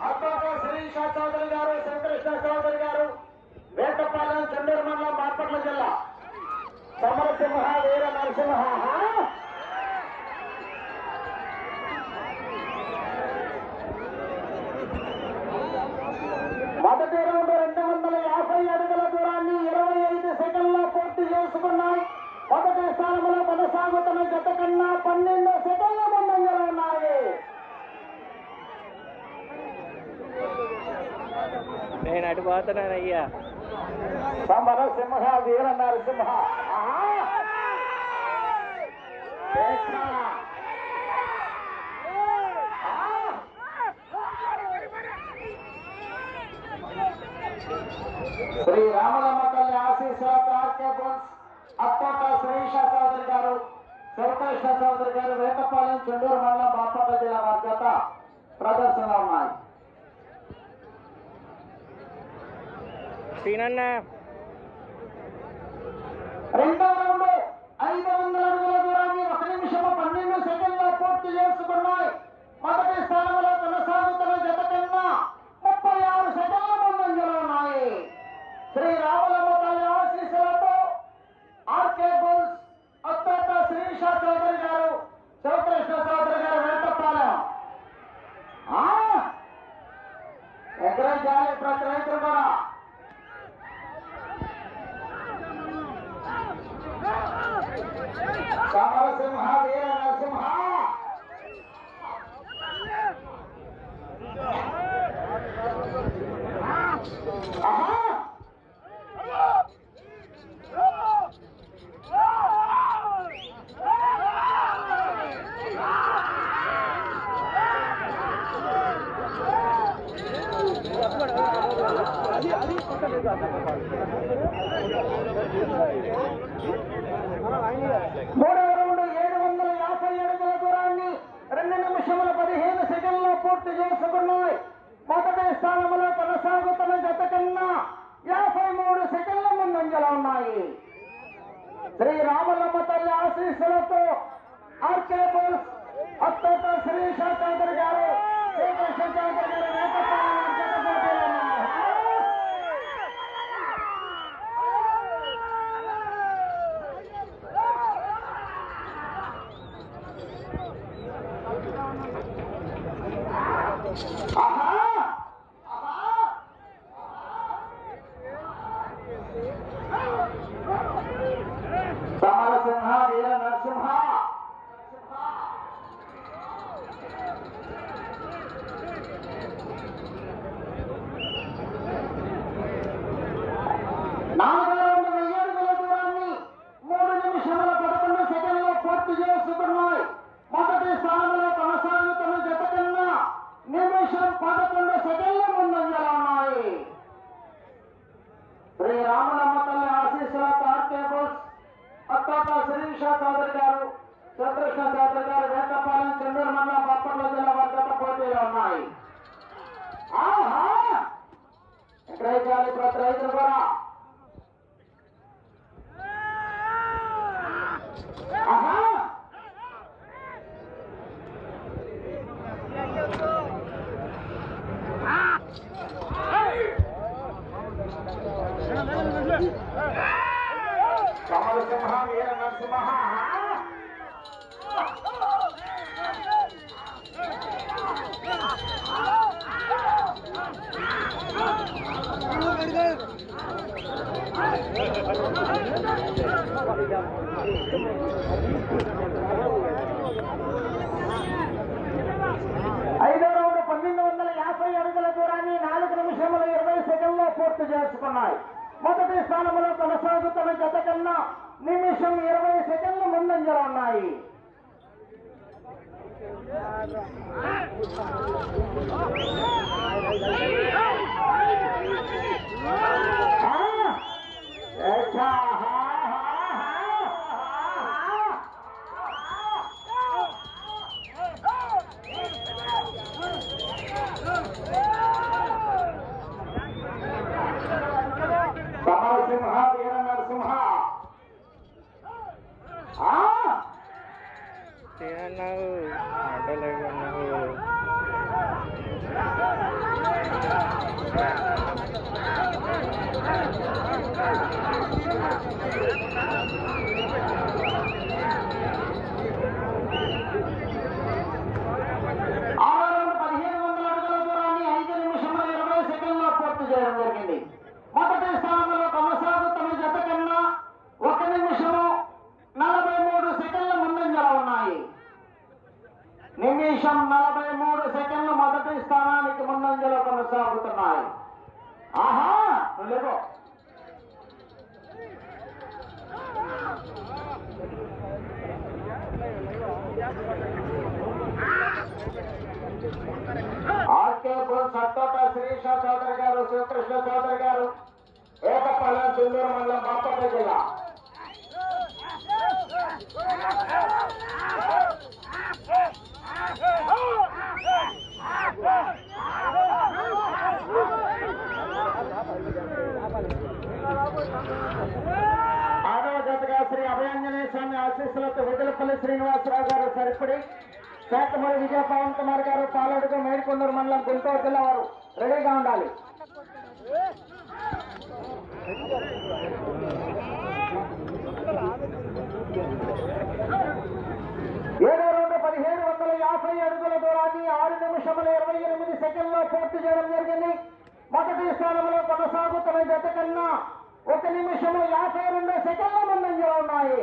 అబ్బాబా శిరీష చౌదరి గారు శంకరకృష్ణ చౌదరి గారు వేటపాలెం చెండూరు మండలం బాపట్ల జిల్లా. సమరసింహ వీర నరసింహ మొదటి రౌండ్ రెండు వందల యాభై అడుగుల దూరాన్ని ఇరవై ఐదు సెకండ్లో పూర్తి చేసుకున్నాయి మొదటి స్థానంలో కొనసాగుతున్న జత కన్నా పన్నెండు సెకండ్ల ముందంజలో ఉన్నాయి నేను అటు పోతున్నాను సమర సింహ వీర నరసింహ శ్రీ రామలమ్మ తల్లి ఆశీస్సులతో ఆర్కే అత్తోట శ్రీష చౌదరి గారు శివకృష్ణ చౌదరి గారు వేటపాలెం చెండూరు మండలం బాపట్ల జిల్లా వారి ప్రదర్శన ఉన్నాయి. సీనన్న. రౌండ్ ఐదు వందల అడుగుల దూరాన్ని ఒక నిమిషం పన్నెండు సెకండ్లో పూర్తి చేసుకున్నాయి. మొదటి స్థానంలో కొనసాగుతున్న జత కన్నా ముప్పై ఆరు సెకండ్ల ముందంజలో ఉన్నాయి శ్రీ రామలమ్మ తల్లి ఆశీస్సులతో ఆర్కే బుల్స్ అత్తోట శ్రీష చౌదరి గారు శివకృష్ణ చౌదరి గారు వెంటపాలెం ఆ? ఎగరేయాలి ప్రతి రైతులు కూడా సమరసింహ వీర నరసింహ మూడు రెండు ఏడు వందల యాభై అడుగుల దూరాన్ని రెండు నిమిషముల పదిహేను సెకండ్లో పూర్తి చేసుకున్నాయి. మొదటి స్థానంలో కొనసాగుతున్న జత కన్నా యాభై మూడు సెకండ్ల ముందంజలో ఉన్నాయి. శ్రీ రామలమ్మ తల్లి ఆశీస్సులతో ఆర్కే బోల్స్ అత్తోట శ్రీష చౌదరి గారు శ్రీకృష్ణ చౌదరి గారు వేటపాలెం వారి జత పోటీలో ఉన్నాయి. ఆహా! ఆహా! సమరసింహ వీర నరసింహ నాలుగో రౌండ్ వెయ్యి అడుగుల దూరాన్ని మూడు నిమిషముల పదకొండు సెకండ్లో పూర్తి చేసుకున్నాయి మొదటి స్థానంలో కొనసాగుతున్న జత కన్నా నిమిషం పదకొండు సెకండ్ల ముందంజలో ఉన్నాయి శ్రీ రామలమ్మ తల్లి ఆశీస్సుల టార్టేబుల్స్ అత్తోట శిరీష చౌదరి గారు చంద్రకృష్ణ శాస్త్రి గారు వేటపాలెం చెండూరు మండలం బాపట్ల జిల్లా వర్గత పోటీలు ఉన్నాయి. ఆహా! ఎక్కడైతే ప్రతి రైతులు కూడా ఐదో రౌండ్ పన్నెండు వందల యాభై అడుగుల దూరాన్ని నాలుగు నిమిషముల ఇరవై సెకండ్లో పూర్తి చేసుకున్నాయి. మొదటి స్థానంలో కొనసాగుతున్న గత కన్నా నిమిషం ఇరవై సెకండ్లు ముందంజలో ఉన్నాయి. ఆ! ఏచ్చా! హా, హా, హా, సమరసింహ వీర నరసింహ ఆ! సీనన్నావు ఆటోలో ఉన్నావు ఆరో రౌండ్ పదిహేను వందల అడుగుల దూరాన్ని ఐదు నిమిషముల ఇరవై సెకండ్లో పూర్తి చేయడం జరిగింది మొదటి స్థానంలో కొనసాగుతున్న జత కన్నా ఒక నిమిషము నలభై మూడు సెకండ్ల ముందంజలో ఉన్నాయి నిమిషం నలభై మూడు సెకండ్లు మొదటి స్థానానికి ముందంజలో కొనసాగుతున్నాయి. ఆహా! లేదో లేవో ఆర్కే సత్తోట శ్రీష చౌదరి గారు శ్రీకృష్ణ చౌదరి గారు ఏకపాలెం సింధూరు మండలం బాపట్ల జిల్లా. ఆరవ జతగా శ్రీ అభయాంజనేయ స్వామి ఆశీస్సులతో విడుదలపల్లి శ్రీనివాసరావు గారు సరిపడి శాఖమూరి విజయ పవన్ కుమార్ గారు పాలడుగు మేడికొండూరు మండలం గుంటూరు జిల్లా వారు రెడీగా ఉండాలి. ఏడో రెండు పదిహేడు వందల యాభై అడుగుల దూరాన్ని ఆరు నిమిషముల ఇరవై ఎనిమిది సెకండ్లో పూర్తి చేయడం జరిగింది. మొదటి స్థానంలో కొనసాగుతున్న జత కన్నా ఒక నిమిషము యాభై రెండు సెకండ్ల ముందంజలో ఉన్నాయి.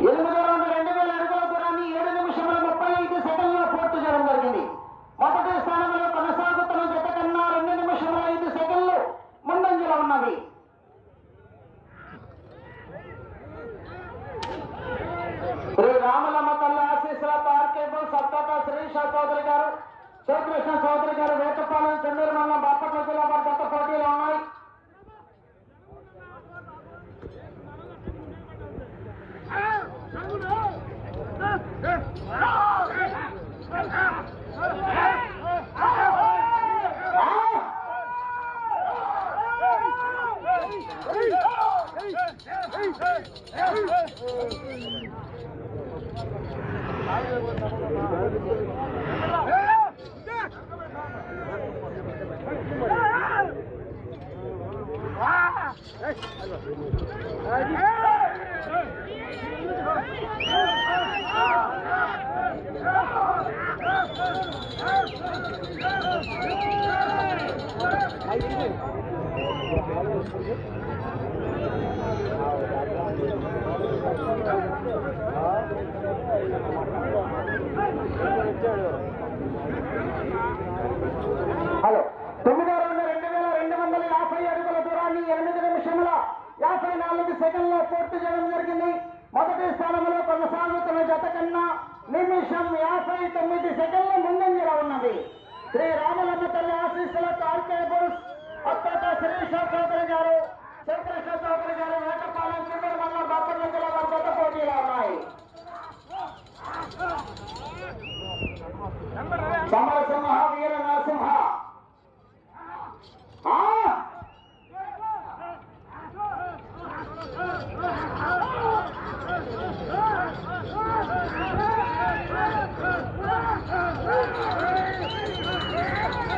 ఎనిమిదో రెండు రెండు వేల అడుగుల దూరాన్ని ఏడు నిమిషముల ముప్పై ఐదు సెకండ్లో పూర్తి చేయడం జరిగింది మొదటి స్థానంలో కొనసాగుతున్న జత కన్నా రెండు నిమిషముల ఐదు సెకండ్లు ముందంజలో ఉన్నది శ్రీ రామలమ్మ తల్లి ఆశీస్సులతో ఆర్కేబుల్ సత్తోట శ్రీష చౌదరి గారు శివకృష్ణ చౌదరి గారు వేటపాలెం చెన్నూరు మండలం బాపట్ల జిల్లా వారి గత పోటీలో ఉన్నాయి హలో తొమ్మిదో రెండు రెండు వేల రెండు వందల యాభై అడుగుల దూరాన్ని ఎనిమిది నిమిషముల యాభై నాలుగు సెకండ్లో పూర్తి చేయడం జరిగింది మొదటి స్థానంలో కొనసాగుతున్న కన్నా నిమిషం యాభై తొమ్మిది సెకండ్ల ముందంజలో ఉన్నది. శ్రీ రామలమ్మ తల్లి ఆశీస్సులతో ఆర్కే బుల్స్ అత్తట శిరీష చౌదరి గారు శ్రీకృష్ణ చౌదరి గారు వేటపాలెం చిన్నర మండలం బాపట్ల జిల్లా వారి గత పోటీలో ఉన్నాయి. సమరసింహ వీర నరసింహ ఆ!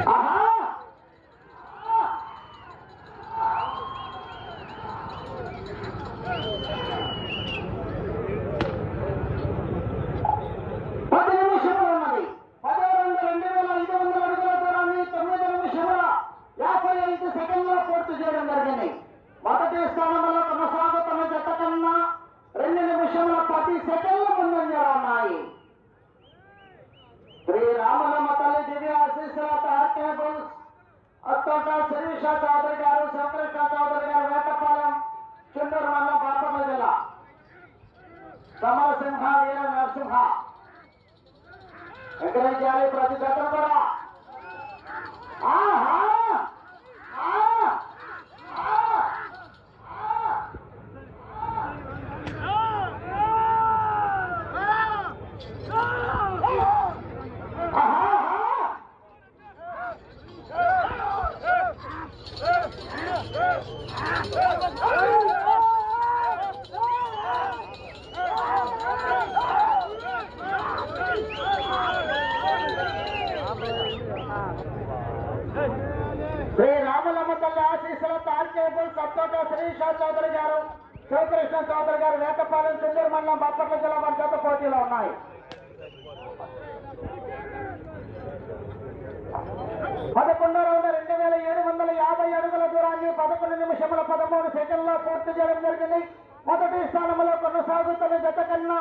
ఆహా! పది నిమిషములు ఉన్నది పదో రెండు రెండు వేల ఐదు వందల అడుగుల దూరాన్ని తొమ్మిది నిమిషముల యాభై ఐదు సెకండ్లో పూర్తి చేయడం జరిగింది మొదటి స్థానంలో కొనసాగుతున్న జత కన్నా రెండు నిమిషాలు సింహ వీర నరసింహ? ఎంకరేజ్ చేయాలి ప్రతి జతను కూడా? ఆహా! ఆ! ఆ! ఆ! ఆహా! శ్రీ రామలమ్మ తల్లి ఆశీస్సులతో ఆర్కేబుల్ సత్తోట శ్రీషా చౌదరి గారు శివకృష్ణ చౌదరి గారు వేటపాలెం చెందూరు మండలం బాపట్ల జిల్లా మన పోటీలో ఉన్నాయి. పదకొండో రౌండ్ రెండు వేల ఏడు వందల యాభై అడుగుల దూరాన్ని పదకొండు నిమిషముల పదమూడు సెకండ్లో పూర్తి చేయడం జరిగింది. మొదటి స్థానంలో కొనసాగుతున్న జత కన్నా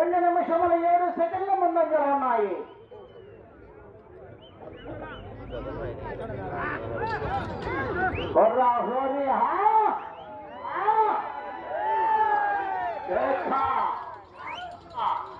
రెండు నిమిషముల ఏడు సెకండ్ల ముందంజలో ఉన్నాయి. Borra hori ha. Dekha. Ah.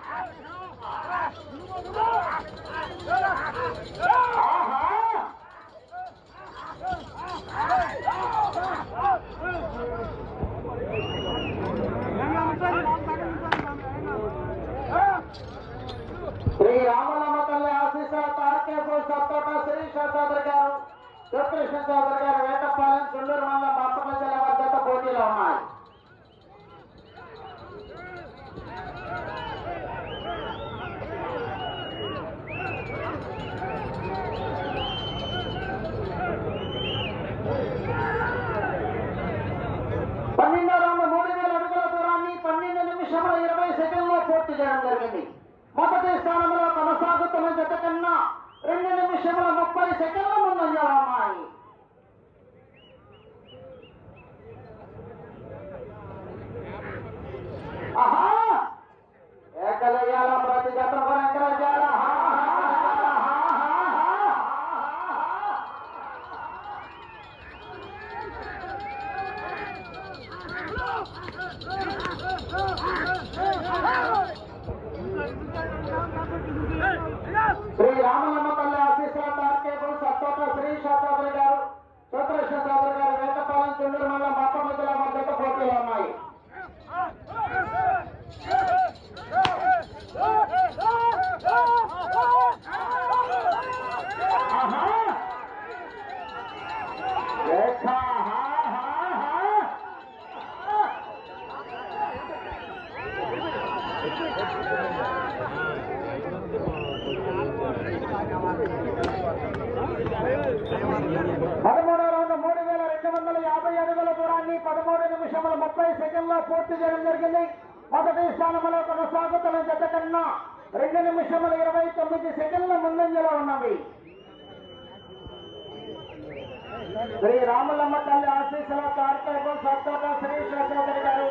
పూర్తి చేయడం జరిగింది. మొదటి స్థానంలో కొనసాగుతున్న జత కన్నా రెండు నిమిషముల ఇరవై తొమ్మిది సెకండ్ల ముందంజలో ఉన్నవి. శ్రీ రాములమ్మ తల్లి ఆశీస్సుల కార్యక్రమం సత్తోట శ్రీ చౌదరి గారు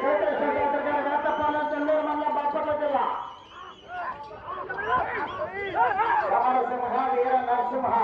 శ్రీకృష్ణ గారు వేటపాలెం చెల్లూరు మండలం బాపట్ల జిల్లా. రమణసింహ వీర నరసింహ.